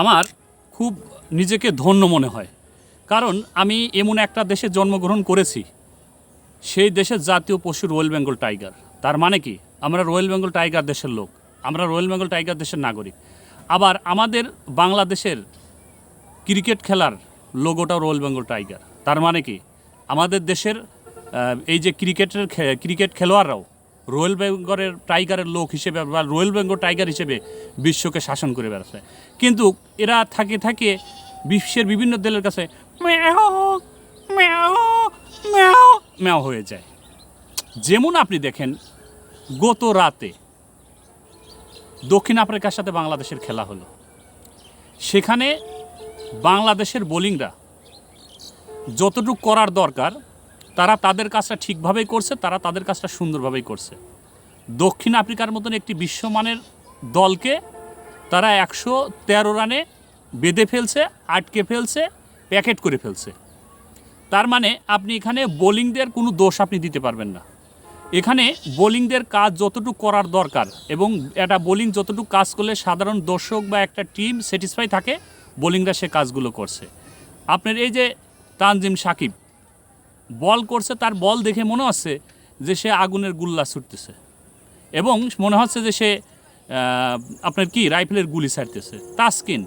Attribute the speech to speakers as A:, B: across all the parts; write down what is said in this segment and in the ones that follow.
A: আমার খুব নিজেকে ধন্য মনে হয়। কারণ আমি এমন একটা দেশে জন্মগ্রহণ করেছি, সেই দেশের জাতীয় পশু রয়্যাল বেঙ্গল টাইগার। তার মানে কি? আমরা রয়্যাল বেঙ্গল টাইগার দেশের লোক, আমরা রয়্যাল বেঙ্গল টাইগার দেশের নাগরিক। আবার আমাদের বাংলাদেশের ক্রিকেট খেলার লোগোটাও রয়্যাল বেঙ্গল টাইগার। তার মানে কি? আমাদের দেশের এই যে ক্রিকেটের ক্রিকেট খেলোয়াড়রাও রয়্যাল বেঙ্গলের টাইগারের লোক হিসেবে বা রয়্যাল বেঙ্গল টাইগার হিসেবে বিশ্বকে শাসন করে বেড়াচ্ছে। কিন্তু এরা থাকে থাকে বিশ্বের বিভিন্ন দলের কাছে ম্যাও হয়ে যায়। যেমন আপনি দেখেন, গত রাতে দক্ষিণ আফ্রিকার সাথে বাংলাদেশের খেলা হলো। সেখানে বাংলাদেশের বোলিংরা যতটুকু করার দরকার তারা তাদের কাজটা ঠিকভাবেই করছে, তারা তাদের কাজটা সুন্দরভাবেই করছে। দক্ষিণ আফ্রিকার মতন একটি বিশ্বমানের দলকে তারা একশো তেরো রানে বেঁধে ফেলছে, আটকে ফেলছে, প্যাকেট করে ফেলছে। তার মানে আপনি এখানে বোলিংদের কোনো দোষ আপনি দিতে পারবেন না। এখানে বোলিংদের কাজ যতটুকু করার দরকার এবং একটা বোলিং যতটুকু কাজ করলে সাধারণ দর্শক বা একটা টিম স্যাটিসফাই থাকে, বোলিংরা সে কাজগুলো করছে। আপনার এই যে তানজিম সাকিব বল করছে, তার বল দেখে মনে হচ্ছে যে সে আগুনের গুল্লা ছুটতেছে। এবং মনে হচ্ছে যে সে আপনার কি, রাইফেলের গুলি ছাড়তেছে। তাস্কিন,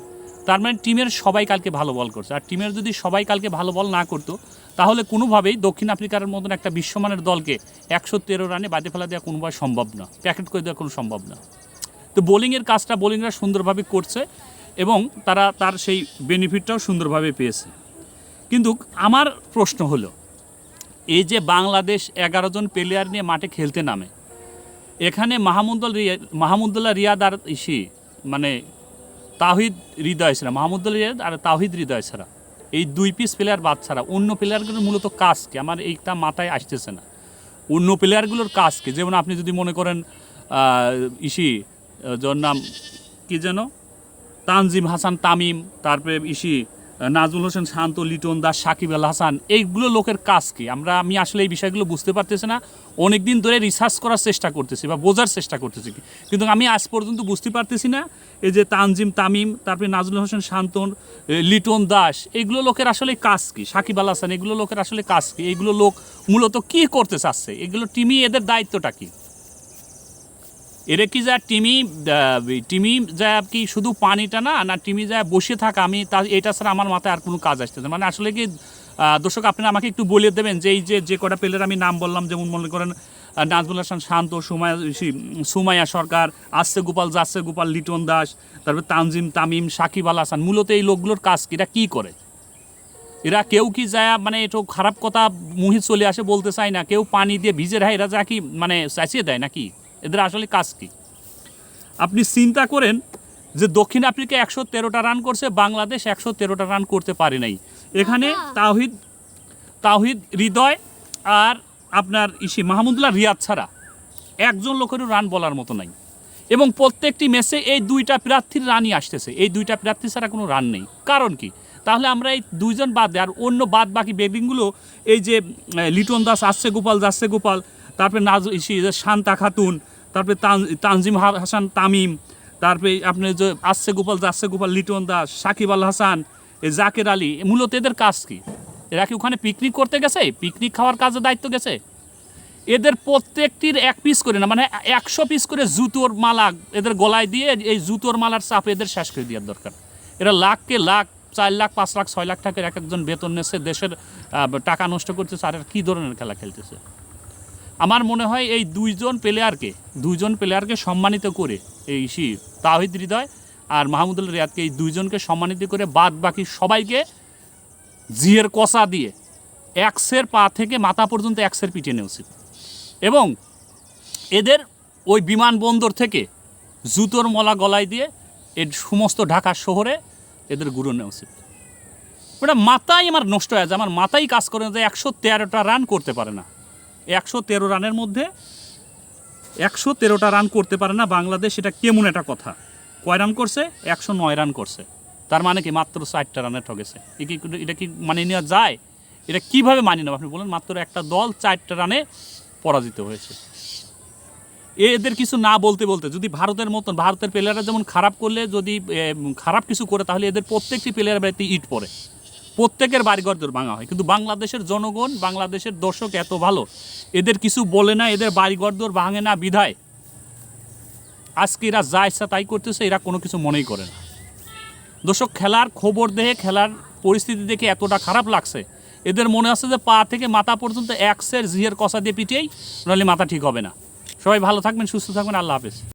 A: তার মানে টিমের সবাই কালকে ভালো বল করছে। আর টিমের যদি সবাই কালকে ভালো বল না করতো, তাহলে কোনোভাবেই দক্ষিণ আফ্রিকার মতন একটা বিশ্বমানের দলকে একশো তেরো রানে বাদে ফেলা দেওয়া কোনোভাবে সম্ভব না। প্যাকেট করে দেওয়া কোনো সম্ভব না। তো বোলিংয়ের কাজটা বোলিংরা সুন্দরভাবে করছে এবং তারা তার সেই বেনিফিটটাও সুন্দরভাবে পেয়েছে। কিন্তু আমার প্রশ্ন হলো এই যে বাংলাদেশ এগারো জন প্লেয়ার নিয়ে মাঠে খেলতে নামে। এখানে মাহমুদুল মাহমুদুল্লাহ রিয়াদ আর ইসি মানে তাহিদ হৃদয় ছাড়া মাহমুদুল্লাহ রিয়াদ আর তাহিদ হৃদয় ছাড়া এই দুই পিস প্লেয়ার বাদ ছাড়া অন্য প্লেয়ারগুলোর মূলত কাজ কি? আমার এইটা মাথায় আসতেছে না। অন্য প্লেয়ারগুলোর কাজ কি? যেমন আপনি যদি মনে করেন ইসি যার নাম কী যেন? তানজিম হাসান তামিম, তারপরে ইসি নাজমুল হোসেন শান্ত, লিটন দাস, সাকিব আল হাসান, এইগুলো লোকের কাজ কি? আমরা, আমি আসলে এই বিষয়গুলো বুঝতে পারতেছি না। অনেক দিন ধরে রিসার্চ করার চেষ্টা করতেছি বা বোঝার চেষ্টা করতেছি। কিন্তু আমি আজ পর্যন্ত বুঝতে পারতেছি না, এই যে তানজিম তামিম, তারপরে নাজমুল হোসেন শান্তন লিটন দাস, এইগুলো লোকের আসলে কাজ কি? সাকিব আল হাসান, এগুলো লোকের আসলে কাজ কি? এইগুলো লোক মূলত কি করতে চাচ্ছে? এগুলো টিমই এদের দায়িত্বটা কি? এরা কি যা টিমি টিমি যা কি শুধু পানিটা না না টিমি যা বসে থাকা আমি তা এটা ছাড়া আমার মাথায় আর কোনো কাজ আসতেছে। মানে আসলে কি দর্শক আপনারা আমাকে একটু বলে দেবেন যে এই যে যে কটা প্লেয়ার আমি নাম বললাম যেমন মনে করেন নাজমুল হাসান শান্ত সুমায়া ইসি, সুমাইয়া সরকার আসছে গোপাল যাচ্ছে গোপাল লিটন দাস তারপর তানজিম তামিম সাকিব আল হাসান মূলত এই লোকগুলোর কাজ কি এরা কী করে এরা কেউ কি যায় মানে একটু খারাপ কথা মুহি চলে আসে বলতে চায় না কেউ পানি দিয়ে ভিজে রায় এরা যা কি মানে চাইছিয়ে দেয় নাকি এদের আসলে কাজ কী? আপনি চিন্তা করেন যে দক্ষিণ আফ্রিকা একশো তেরোটা রান করছে বাংলাদেশ একশো তেরোটা রান করতে পারে নাই। এখানে তাহিদ তাহিদ হৃদয় আর আপনার ইসি মাহমুদুল্লাহ রিয়াদ ছাড়া একজন লোকেরও রান বলার মতো নাই। এবং প্রত্যেকটি ম্যাচে এই দুইটা প্রার্থীর রানই আসতেছে। এই দুইটা প্রার্থী ছাড়া কোনো রান নেই। কারণ কি? তাহলে আমরা এই দুইজন বাদ দেয় আর অন্য বাদ বাকি ব্যাটিংগুলো এই যে লিটন দাস আসছে গোপাল যাচ্ছে গোপাল তারপরে নাজ ইসি যে শান্তা খাতুন তারপরে তানজিম হাসান তামিম, তারপরে আপনি যে আসছে গোপাল যাচ্ছে গোপাল, লিটন দাস, সাকিব আল হাসান জাকের আলী মূলত এদের কাজ কি? এরা কি ওখানে পিকনিক করতে গেছে? পিকনিক খাওয়ার কাজে দায়িত্ব গেছে? এদের প্রত্যেকটির এক পিস করে না মানে একশো পিস করে জুতোর মালা এদের গলায় দিয়ে এই জুতোর মালার চাপ এদের শেষ করে দেওয়ার দরকার। এরা লাখকে লাখ, চার লাখ, পাঁচ লাখ, ছয় লাখ টাকার এক একজন বেতন নেছে দেশের টাকা নষ্ট করতেছে আর কী ধরনের খেলা খেলতেছে? আমার মনে হয় এই দুইজন প্লেয়ারকে দুইজন প্লেয়ারকে সম্মানিত করে এই সি তাহিদ হৃদয় আর মাহমুদুল রিয়াদকে এই দুইজনকে সম্মানিত করে বাদ বাকি সবাইকে জিয়ের কষা দিয়ে এক্সের পা থেকে মাথা পর্যন্ত এক্সের পিঠে নেওয়া উচিত। এবং এদের ওই বিমানবন্দর থেকে জুতোর মলা গলায় দিয়ে এর সমস্ত ঢাকা শহরে এদের গুরু নেওয়া উচিত। ওটা মাথাই আমার নষ্ট হয়ে যায়, আমার মাথাই কাজ করে না যে একশো তেরোটা রান করতে পারে না। একশো তেরো রানের মধ্যে একশো তেরোটা রান করতে পারে না বাংলাদেশ এটা কেমন একটা কথা। কয় রান করছে? একশো নয় রান করছে। তার মানে কি মাত্র ষাটটা রানে ঠকেছে এটা কি মানিয়ে নেওয়া যায়? এটা কীভাবে মানিয়ে নেব আপনি বলেন, মাত্র একটা দল চারটা রানে পরাজিত হয়েছে। এদের কিছু না বলতে বলতে, যদি ভারতের মতন, ভারতের প্লেয়াররা যেমন খারাপ করলে, যদি খারাপ কিছু করে, তাহলে এদের প্রত্যেকটি প্লেয়ার বাড়িতে ইট পড়ে। প্রত্যেকের বাড়িঘর দর ভাঙা হয়। কিন্তু বাংলাদেশের জনগণ, বাংলাদেশের দর্শক এত ভালো, এদের কিছু বলে না, এদের বাড়িঘর দর ভাঙে না, বিধায়। আজকে এরা যা ইচ্ছা তাই করতেছে, এরা কোনো কিছু মনেই করে না। দর্শক, খেলার খবর দেখে, খেলার পরিস্থিতি দেখে এতটা খারাপ লাগছে। এদের মনে আছে যে পা থেকে মাথা পর্যন্ত একসের জিহের কষা দিয়ে পিটিয়েই নাহলে মাথা ঠিক হবে না। সবাই ভালো থাকবেন, সুস্থ থাকবেন, আল্লাহ হাফেজ।